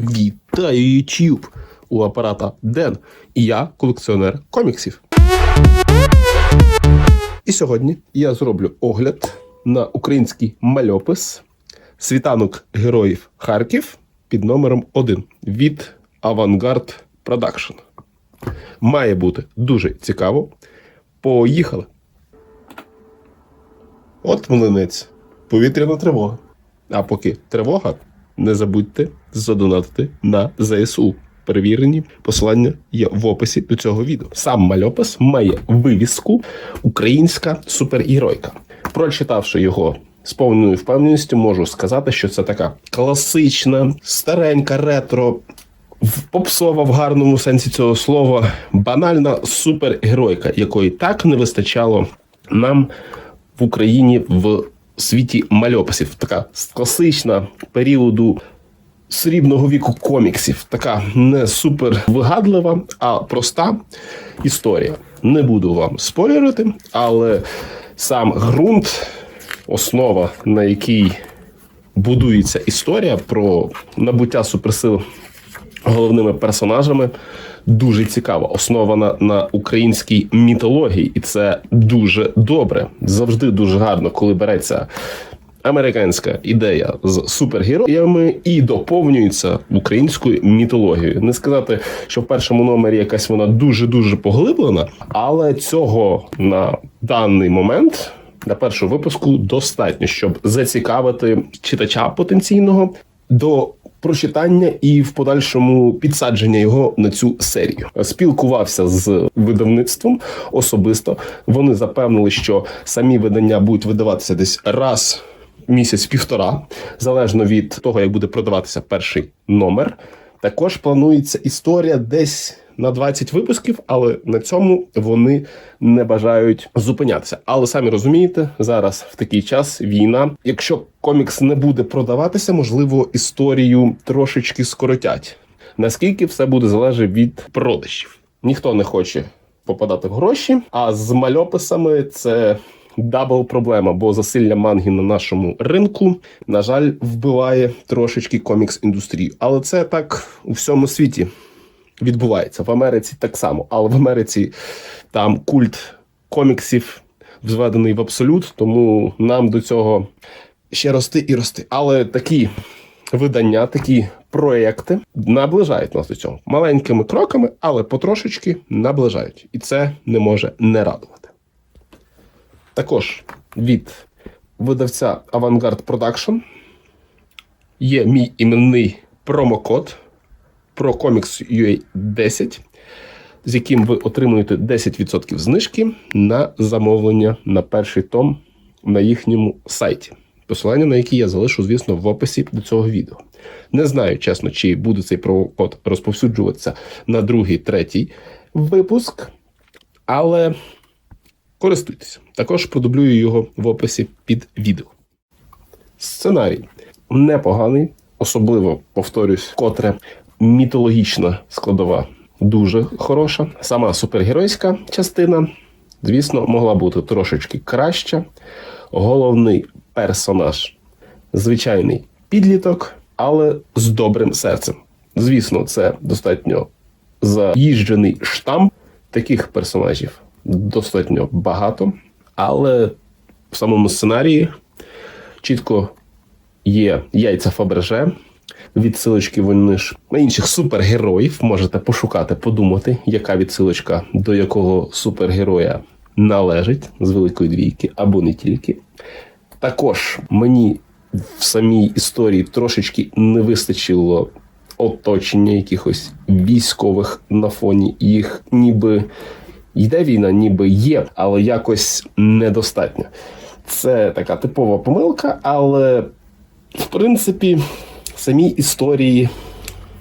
Вітаю YouTube! У апарата Ден. І я колекціонер коміксів. І сьогодні я зроблю огляд на український мальопис Світанок героїв Харків під номером 1 від Авангард Продакшн. Має бути дуже цікаво. Поїхали! От млинець. Повітряна тривога. А поки тривога, не забудьте задонатити на ЗСУ. Перевірені посилання є в описі до цього відео. Сам мальопис має вивіску Українська супергеройка. Прочитавши його з повною впевненістю, можу сказати, що це така класична, старенька ретро. Попсова в гарному сенсі цього слова, банальна супергеройка, якої так не вистачало нам в Україні в світі мальописів. Така класична періоду срібного віку коміксів. Така не супер вигадлива, а проста історія. Не буду вам спойлерити, але сам ґрунт, основа, на якій будується історія про набуття суперсил головними персонажами. Дуже цікава, основана на українській мітології, і це дуже добре. Завжди дуже гарно, коли береться американська ідея з супергероями і доповнюється українською мітологією. Не сказати, що в першому номері якась вона дуже дуже поглиблена, але цього на даний момент. На першому випуску достатньо, щоб зацікавити читача потенційного до прочитання і в подальшому підсадження його на цю серію. Спілкувався з видавництвом особисто. Вони запевнили, що самі видання будуть видаватися десь раз місяць-півтора, залежно від того, як буде продаватися перший номер. Також планується історія десь на 20 випусків, але на цьому вони не бажають зупинятися. Але самі розумієте, зараз в такий час війна. Якщо комікс не буде продаватися, можливо, історію трошечки скоротять. Наскільки все буде залежати від продажів? Ніхто не хоче попадати в гроші, а з мальописами це. Дабл проблема, бо засилля манги на нашому ринку, на жаль, вбиває трошечки комікс індустрію. Але це так у всьому світі відбувається. В Америці так само, але в Америці там культ коміксів зведений в абсолют, тому нам до цього ще рости і рости. Але такі видання, такі проекти наближають нас до цього маленькими кроками, але потрошечки наближають, і це не може не радувати. Також від видавця Avantgarde Production є мій іменний промокод ProComics UA 10, з яким ви отримуєте 10% знижки на замовлення на перший том на їхньому сайті. Посилання на який я залишу, звісно, в описі до цього відео. Не знаю, чесно, чи буде цей промокод розповсюджуватися на другий, третій випуск, але користуйтесь. Також продублюю його в описі під відео. Сценарій непоганий, особливо повторюсь, котре мітологічна складова дуже хороша. Сама супергеройська частина, звісно, могла бути трошечки краща. Головний персонаж звичайний підліток, але з добрим серцем. Звісно, це достатньо заїжджений штамп таких персонажів достатньо багато, але в самому сценарії чітко є яйця Фаберже. Відсилочки вони ж на інших супергероїв можете пошукати, подумати, яка відсилочка до якого супергероя належить з великої двійки або не тільки. Також мені в самій історії трошечки не вистачило оточення якихось військових на фоні. Їх ніби йде війна, ніби є, але якось недостатньо. Це така типова помилка, але в принципі самій історії,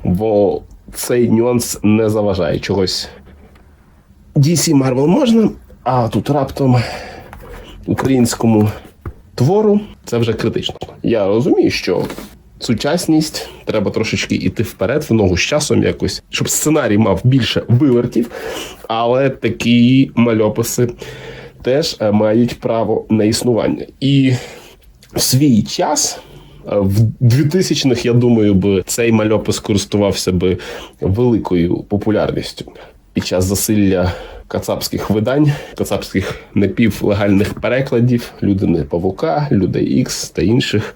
бо цей нюанс не заважає чогось. DC Marvel можна, а тут раптом українському твору це вже критично. Я розумію, що сучасність треба трошечки іти вперед, в ногу з часом якось, щоб сценарій мав більше вивертів, але такі мальописи теж е, мають право на існування. І в свій час В 2000-х, я думаю, би цей мальопис користувався би великою популярністю під час засилля кацапських видань, кацапських напівлегальних перекладів, людини Павука, Людей Ікс та інших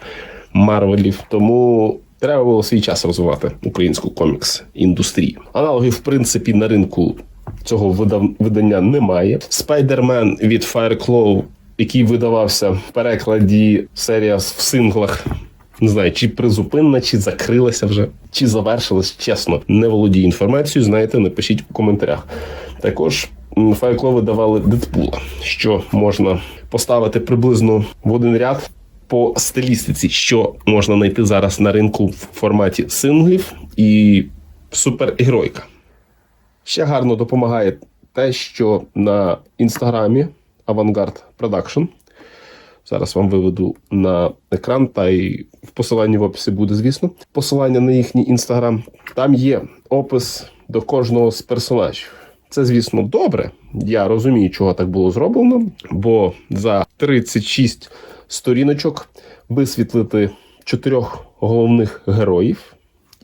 Марвелів. Тому треба було свій час розвивати українську комікс індустрію. Аналогів, в принципі, на ринку цього видання немає. Спайдермен від Fireclaw, який видавався в перекладі серія в синглах. Не знаю, чи призупинена, чи закрилася вже, чи завершилась. Чесно, не володію інформацією. Знаєте, напишіть у коментарях. Також Fireclaw видавали Дедпула, що можна поставити приблизно в один ряд по стилістиці, що можна знайти зараз на ринку в форматі синглів і супергеройка. Ще гарно допомагає те, що на інстаграмі Avantgarde Production. Зараз вам виведу на екран, та й в посиланні в описі буде, звісно. Посилання на їхній інстаграм. Там є опис до кожного з персонажів. Це, звісно, добре. Я розумію, чого так було зроблено, бо за 36 сторіночок висвітлити чотирьох головних героїв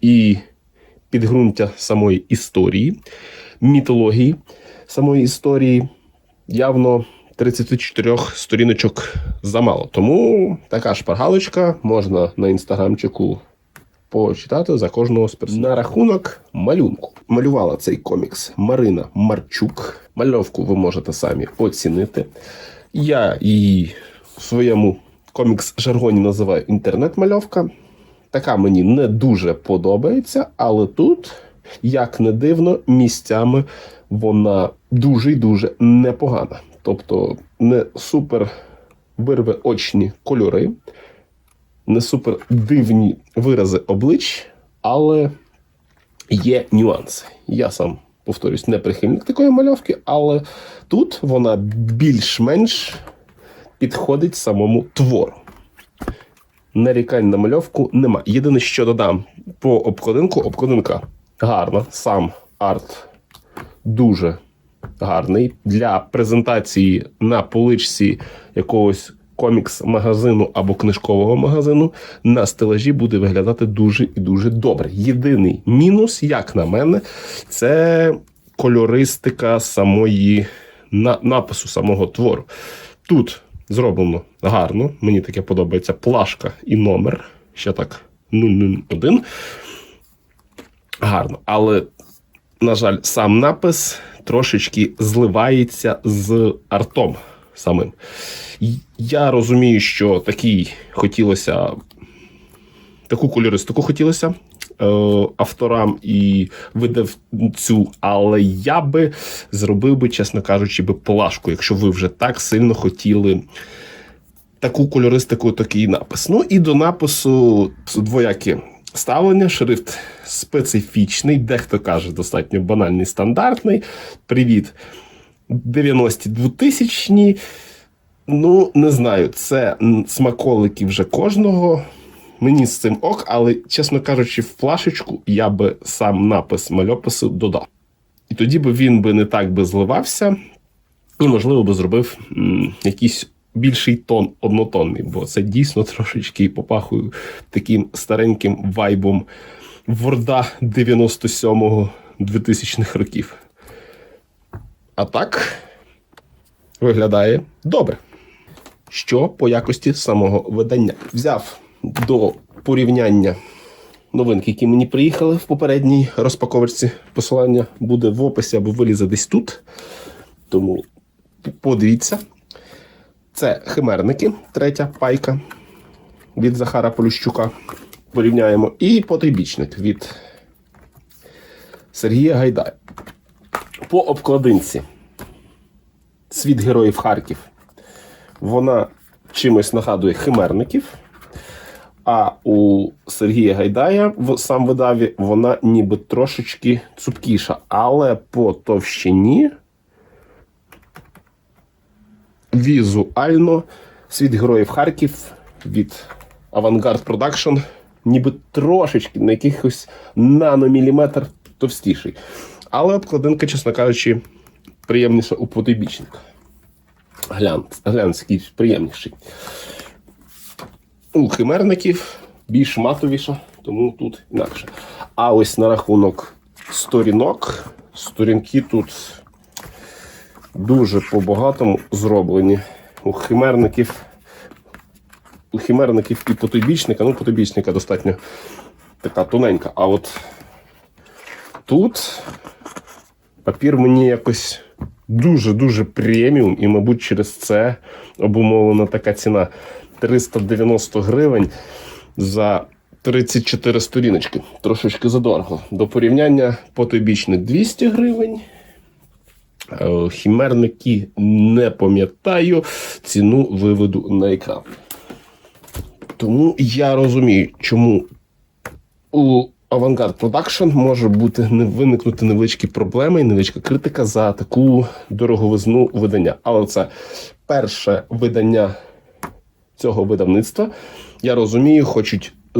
і підґрунтя самої історії, мітології самої історії явно 34 сторіночок замало. Тому така шпаргалочка можна на інстаграмчику почитати за кожного з персонажів. На рахунок малюнку. Малювала цей комікс Марина Марчук. Мальовку ви можете самі оцінити. Я її в своєму комікс-жаргоні називаю інтернет-мальовка. Така мені не дуже подобається, але тут, як не дивно, місцями вона дуже й дуже непогана. Тобто не супер вирве очні кольори, не супер дивні вирази облич, але є нюанси. Я сам повторюсь, не прихильник такої мальовки, але тут вона більш-менш підходить самому твору. Нарікань на мальовку нема. Єдине, що додам по обкладинку, обкладинка гарна, сам арт дуже гарний. Для презентації на поличці якогось комікс-магазину або книжкового магазину на стелажі буде виглядати дуже і дуже добре. Єдиний мінус, як на мене, це кольористика самої на, напису самого твору. Тут зроблено гарно, мені таке подобається плашка і номер. Ще так 001. Гарно. Але, на жаль, сам напис трошечки зливається з артом самим. Я розумію, що такий хотілося таку кольористику хотілося е, авторам і видавцю, але я би зробив би, чесно кажучи, би плашку, якщо ви вже так сильно хотіли таку кольористику, такий напис. Ну і до напису двояке ставлення. Шрифт специфічний, дехто каже, достатньо банальний, стандартний. Привіт. 90-ті 2000-ні. Ну, не знаю, це смаколики вже кожного. Мені з цим ок, але, чесно кажучи, в плашечку я би сам напис мальопису додав. І тоді би він би не так би зливався, і, можливо, би зробив м, якийсь більший тон однотонний, бо це дійсно трошечки попахує таким стареньким вайбом Ворда 97-го 2000-х років. А так виглядає добре. Що по якості самого видання? Взяв до порівняння новинки, які мені приїхали в попередній розпаковочці. Посилання буде в описі або вилізе десь тут. Тому подивіться. Це химерники, третя пайка від Захара Полющука. Порівняємо. І потрібічник від Сергія Гайдая. По обкладинці. Світ героїв Харків. Вона чимось нагадує химерників. А у Сергія Гайдая в сам видаві вона ніби трошечки цупкіша, але по товщині візуально світ героїв Харків від Avantgarde Production ніби трошечки на якихось наноміліметр товстіший. Але обкладинка, чесно кажучи, приємніша у потойбічник. Глянц, глянц якийсь приємніший. У химерників більш матовіша, тому тут інакше. А ось на рахунок сторінок, сторінки тут дуже по-багатому зроблені. У химерників, у химерників і потойбічника, ну, потойбічника достатньо така тоненька. А от тут папір мені якось дуже-дуже преміум, і, мабуть, через це обумовлена така ціна 390 гривень за 34 сторіночки. Трошечки задорого. До порівняння потойбічник 200 гривень. Е, Хімерники не пам'ятаю, ціну виведу на екран. Тому я розумію, чому у Avantgarde Production може бути не виникнути невеличкі проблеми і невеличка критика за таку дороговизну видання. Але це перше видання цього видавництва. Я розумію, хочуть е,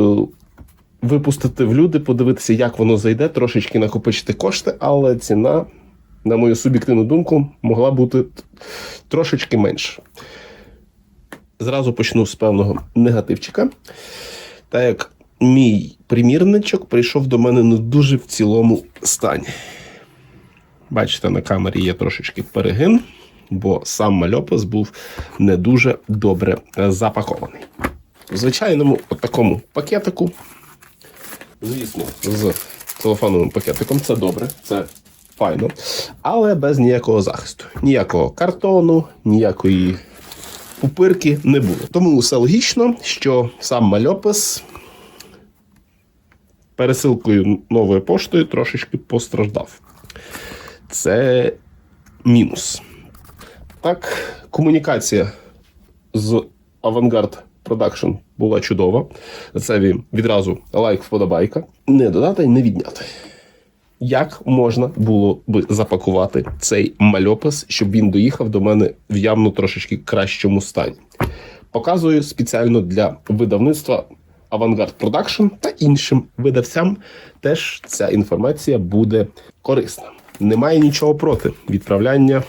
випустити в люди, подивитися, як воно зайде, трошечки накопичити кошти, але ціна, на мою суб'єктивну думку, могла бути трошечки менше. Зразу почну з певного негативчика. Так як мій примірничок прийшов до мене не дуже в цілому стані. Бачите, на камері є трошечки перегин, бо сам мальопис був не дуже добре е, запакований. В звичайному от такому пакетику, звісно, з телефоновим пакетиком це добре, це файно, але без ніякого захисту. Ніякого картону, ніякої пупирки не було. Тому все логічно, що сам мальопис пересилкою новою поштою трошечки постраждав. Це мінус. Так, комунікація з Avantgarde Production була чудова. За це відразу лайк вподобайка. Не додати, не відняти. Як можна було би запакувати цей мальопис, щоб він доїхав до мене в явно трошечки кращому стані? Показую спеціально для видавництва Avantgarde Production та іншим видавцям. Теж ця інформація буде корисна. Немає нічого проти відправляння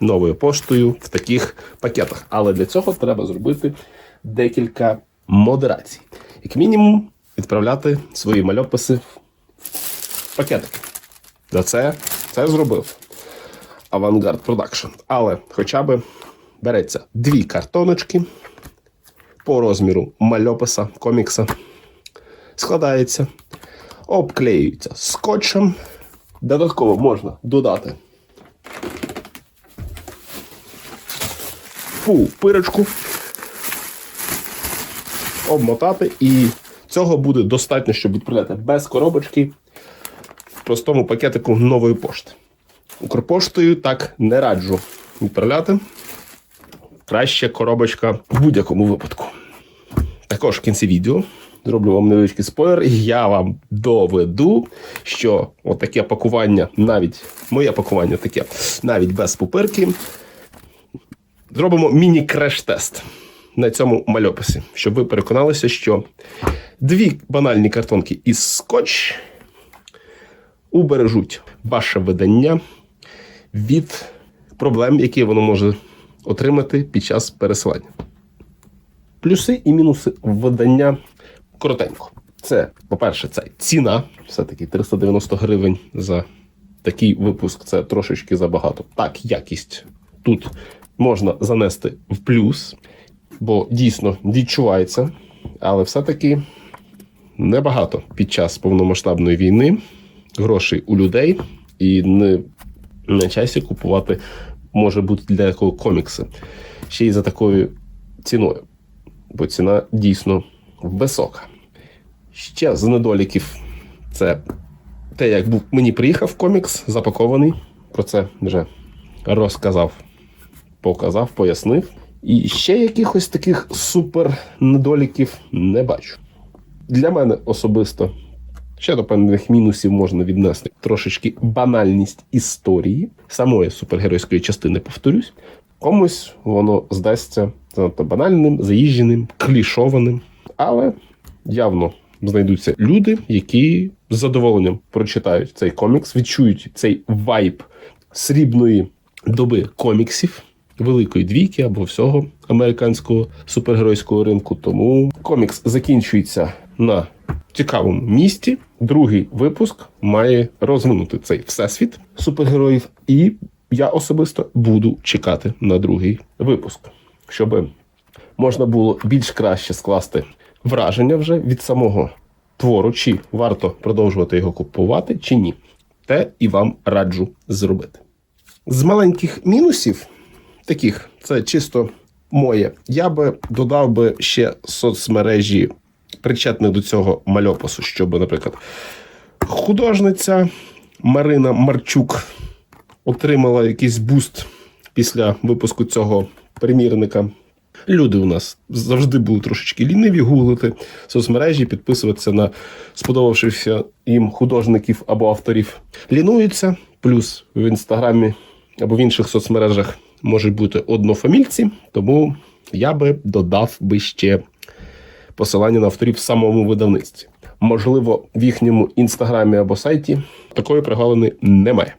новою поштою в таких пакетах, але для цього треба зробити декілька модерацій. Як мінімум, відправляти свої мальописи в пакетики. За це це зробив Avantgarde Production. Але хоча б береться дві картоночки по розміру мальописа, комікса, складається, обклеюється скотчем. Додатково можна додати фу пирочку, обмотати, і цього буде достатньо, щоб відправляти без коробочки простому пакетику нової пошти. Укрпоштою так не раджу відправляти. Краще коробочка в будь-якому випадку. Також в кінці відео зроблю вам невеличкий спойлер, я вам доведу, що отаке пакування, навіть моє пакування таке, навіть без пупирки, зробимо міні-креш-тест на цьому мальописі, щоб ви переконалися, що дві банальні картонки із скотч убережуть ваше видання від проблем, які воно може отримати під час пересилання. Плюси і мінуси видання коротенько. Це, по-перше, це ціна. Все-таки 390 гривень за такий випуск це трошечки забагато. Так, якість тут можна занести в плюс, бо дійсно відчувається, але все-таки небагато під час повномасштабної війни грошей у людей і не на часі купувати може бути для якого комікси. Ще й за такою ціною. Бо ціна дійсно висока. Ще з недоліків це те, як був мені приїхав комікс, запакований. Про це вже розказав, показав, пояснив. І ще якихось таких супер недоліків не бачу. Для мене особисто ще до певних мінусів можна віднести трошечки банальність історії самої супергеройської частини, повторюсь. Комусь воно здасться занадто банальним, заїждженим, клішованим. Але явно знайдуться люди, які з задоволенням прочитають цей комікс, відчують цей вайб срібної доби коміксів. Великої двійки або всього американського супергеройського ринку. Тому комікс закінчується на цікавому місці. Другий випуск має розвинути цей всесвіт супергероїв, і я особисто буду чекати на другий випуск, щоб можна було більш краще скласти враження вже від самого твору, чи варто продовжувати його купувати, чи ні. Те і вам раджу зробити. З маленьких мінусів, таких, це чисто моє, я би додав би ще соцмережі, причетних до цього мальопису, щоб, наприклад, художниця Марина Марчук отримала якийсь буст після випуску цього примірника. Люди у нас завжди були трошечки ліниві гуглити соцмережі, підписуватися на сподобавшихся їм художників або авторів. Лінуються, плюс в інстаграмі або в інших соцмережах можуть бути однофамільці, тому я би додав би ще посилання на авторів в самому видавництві. Можливо, в їхньому інстаграмі або сайті такої прогалини немає.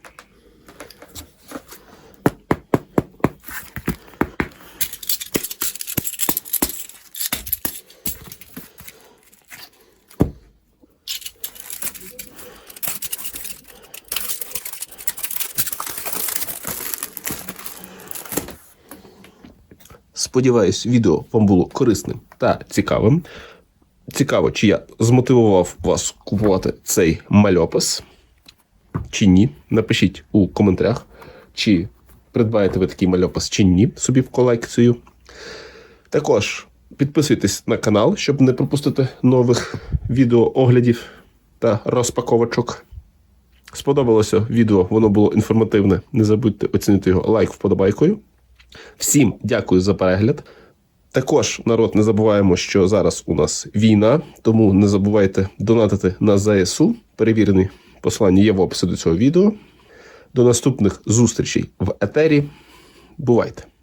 Сподіваюсь, відео вам було корисним та цікавим. Цікаво, чи я змотивував вас купувати цей мальопис, чи ні. Напишіть у коментарях, чи придбаєте ви такий мальопис, чи ні собі в колекцію. Також підписуйтесь на канал, щоб не пропустити нових відеооглядів та розпаковочок. Сподобалося відео, воно було інформативне. Не забудьте оцінити його лайк вподобайкою. Всім дякую за перегляд. Також, народ, не забуваємо, що зараз у нас війна, тому не забувайте донатити на ЗСУ. Перевірені послання є в описі до цього відео. До наступних зустрічей в етері. Бувайте!